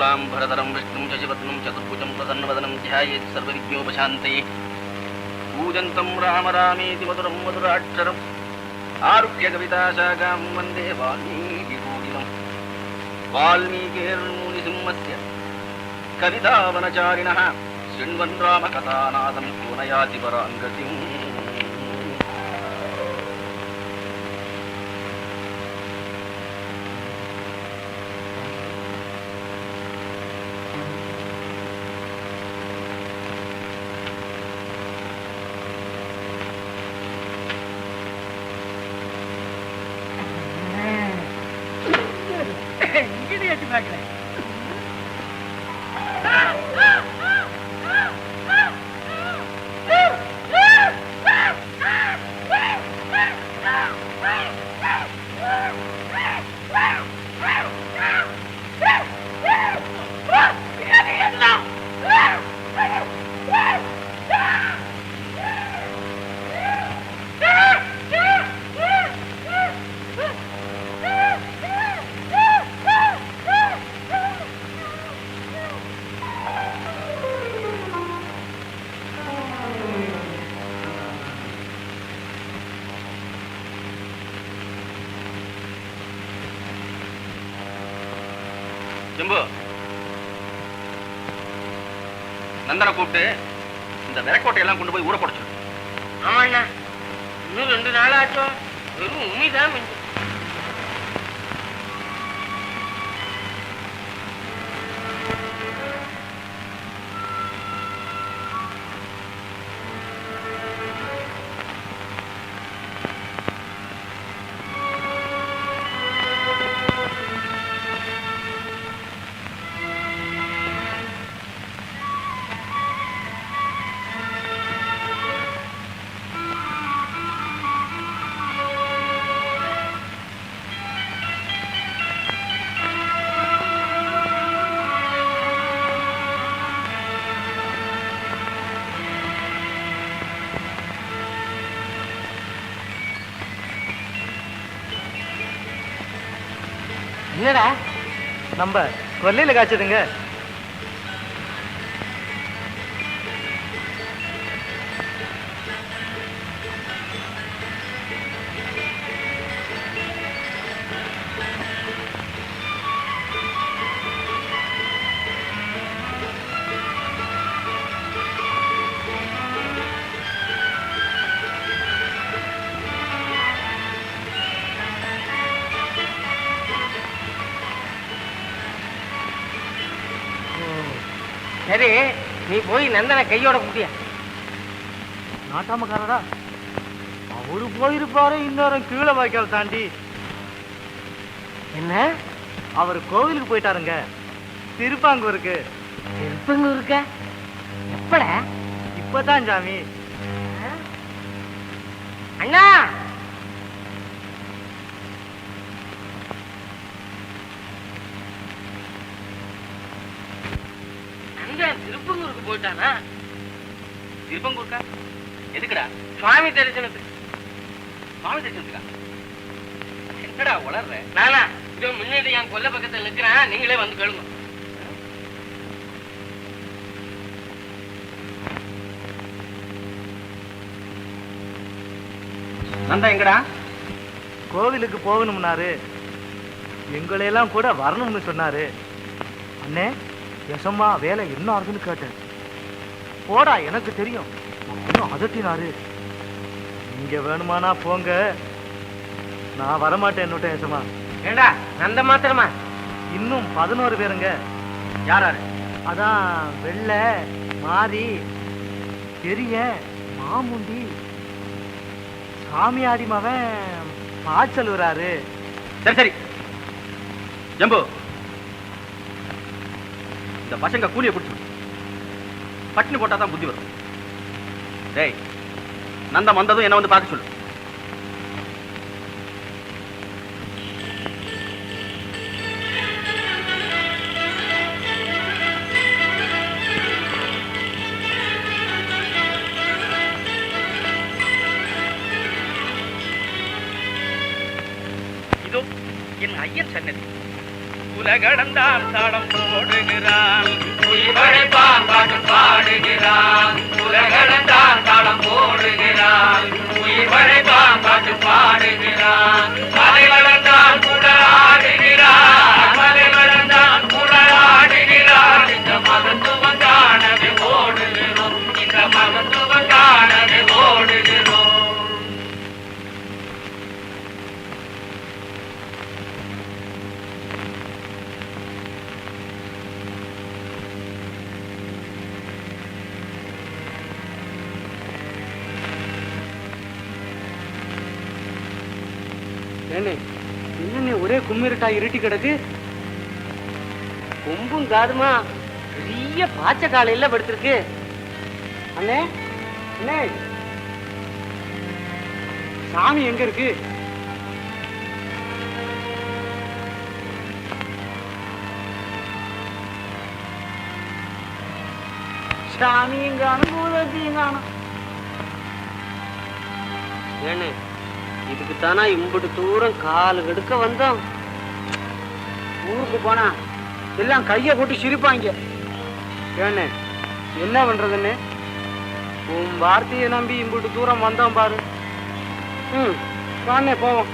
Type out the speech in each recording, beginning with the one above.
शुक्लाम्बरधरं विष्णुं शशिवर्णं चतुर्भुजं प्रसन्नवदनं ध्यायेत् सर्वविज्ञोपशान्तये पूजन्तं राम रामेति मधुरं मधुराक्षरम् आरुह्यकविताशाखां वन्दे वाल्मीकिकोकिलम् वाल्मीकिर्मुनिसिंहस्य कवितावनचारिणः शृण्वन् रामकथानाथं को न याति पराङ्गतिम् நந்தனை கூப்பிட்டு இந்த விரக்கோட்டையெல்லாம் கொண்டு போய் ஊற போட ஆமாண்ணா. இன்னும் ரெண்டு நாள் ஆச்சோ. வெறும் உண்மைதான் மிஞ்சும் என்னடா? நம்ம கொல்லையில் காய்ச்சதுங்க. சரி நீ போய் நந்தனை கையோட குட்டியா நாட்டாமக்காரரா? அவரு போயிருப்பாரு இன்னொரு கீழே வாய்க்கால் தாண்டி. என்ன? அவர் கோவிலுக்கு போயிட்டாருங்க. திருப்பாங்கூருக்கு. திருப்பங்கூருக்க? எப்பட? இப்பதான் சாமி. அண்ணா! நந்தன் திருப்பங்கூருக்கு போயிட்டானா? திருப்பங்கூருக்கா எதுக்குடா? சுவாமி தரிசனத்துக்கு. சுவாமி தரிசனத்துக்கா? என்னடா வளர்ற நானா இதோ முன்னாடி என் கொல்ல பக்கத்தில் நிற்கிறேன் நீங்களே வந்து கேளுங்க நந்தா எங்கடா? கோவிலுக்கு போகணும்னாரு எங்களையெல்லாம் கூட வரணும்னு சொன்னாரு. அண்ணே எசம்மா வேலை என்ன ஆகுதுன்னு கேட்டேன். போடா எனக்கு தெரியும். அப்படின்னு அதட்டினாரு. நீங்க வேணுமானா போங்க. நான் வரமாட்டேன் என்னட்ட எசமா ஏண்டா நந்த மாத்திரமா? இன்னும் பதினோரு பேருங்க. யாராரு அதான் வெள்ளை மாறி பெரிய மாமுண்டி. சாமியாடி மகன் பாய்ச்சல் வராரு. சரி சரி. ஜம்பு. இந்த பசங்க கூலியை பிடிச்சி பட்டினி போட்டால் தான் புத்தி வரும். டேய் நந்தம் வந்ததும் என்ன வந்து பார்க்க சொல்லு. இதோ என் ஐயன் சன்னதி. உலகடந்தால் தாளம் போடுகிறான் உயிர்வழைப்பான் பாட்டு பாடுகிறான் உலகடந்தால் தாளம் போடுகிறான் உயிர்வழைப்பான் பாட்டு பாடுகிறான் மலை வளர்ந்தால் கூட ஆடுகிறான் ஒரே கும்மிரட்டா இருட்டி கிடக்கு. கொம்பும் காதுமா பெரிய பாச்ச காலையில படுத்திருக்கு. அண்ணே அண்ணே. சாமி எங்க இருக்கு? சாமியும் காணும் பூதத்தையும் காணும். ஏன்னு இதுக்கு தானா இம்புட்டு தூரம் காலு கெடுக்க வந்தோம். ஊருக்கு போனா எல்லாம் கைய போட்டு சிரிப்பாங்க. ஏண்ணே என்ன பண்றதுன்னு? உன் வார்த்தையை நம்பி இம்புட்டு தூரம் வந்தோம் பாரு. ம் வாண்ணே போவோம்.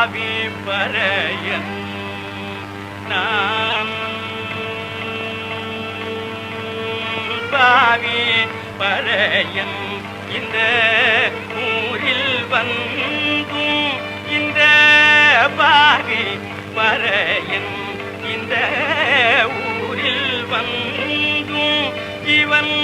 ஆவி பறையன் நான். பாவி பறையன் இந்த ஊரில் வந்தும். இந்த பாவி பறையன் இந்த ஊரில் வந்தும். இவன்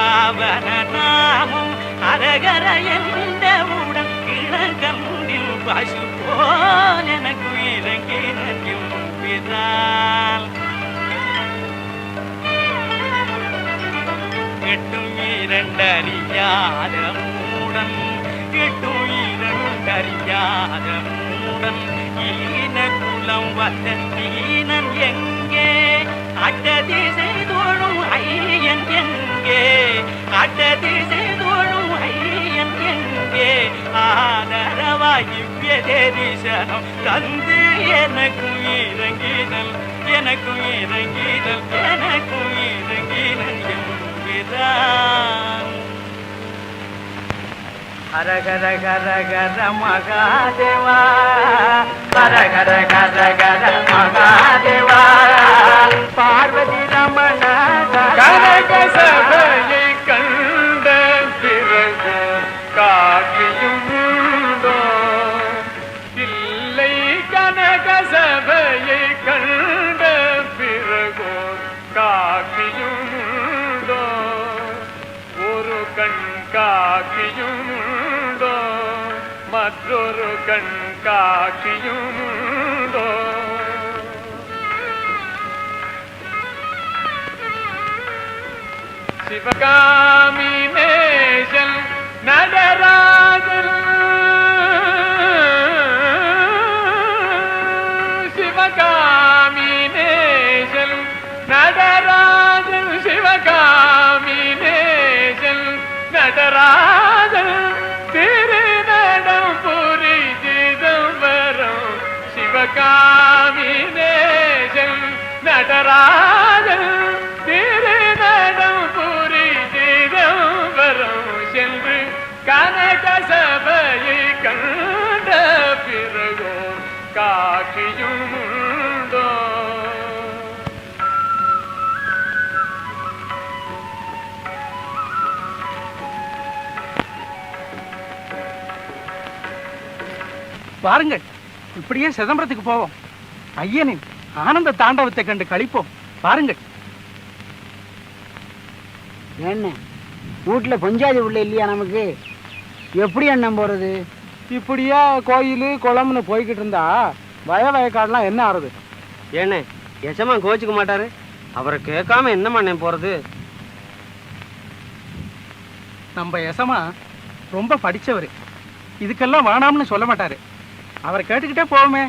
அவன நாமும் அரகர என்றவுடன் இளங்கம்பில் பசு போல் எனக்கு இறங்கினும் பிதால் எட்டும் இரண்டறியாத மூடன் எட்டும் இரண்டறியாத மூடன் ஈன குலம் வந்த தீனன் ஆதரவாய் தரிசனம் தந்து எனக்கும் இறங்கினல் எனக்கும் இறங்கினல் எனக்கும் இறங்கினல் எம்பிரான் ஹர கர மகாதேவா ஹர கர மகாதேவா. பார்வதி കാക്കിയുമുണ്ടോ മറ്റൊരു കൺകാക്കിയുമുണ്ടോ ശിവകാമി வாருங்கள். இப்படியே சிதம்பரத்துக்கு போவோம். ஐயனின் ஆனந்த தாண்டவத்தை கண்டு கழிப்போம் வாருங்கள். என்ன? வீட்டுல பஞ்சாயத்து உள்ள இல்லையா நமக்கு? எப்படி அண்ணன் போறது? இப்படியே கோயில் குளம்னு போய்கிட்டு இருந்தா வய வயக்காடுலாம் என்ன ஆறுது? ஏண்ணே எசமா கோச்சுக்க மாட்டாரு? அவரை கேட்காம என்ன பண்ண போறது? நம்ம எசமா ரொம்ப படிச்சவர். இதுக்கெல்லாம் வேணாம்னு சொல்ல மாட்டாரு. அவரை கேட்டுக்கிட்டே போவோமே.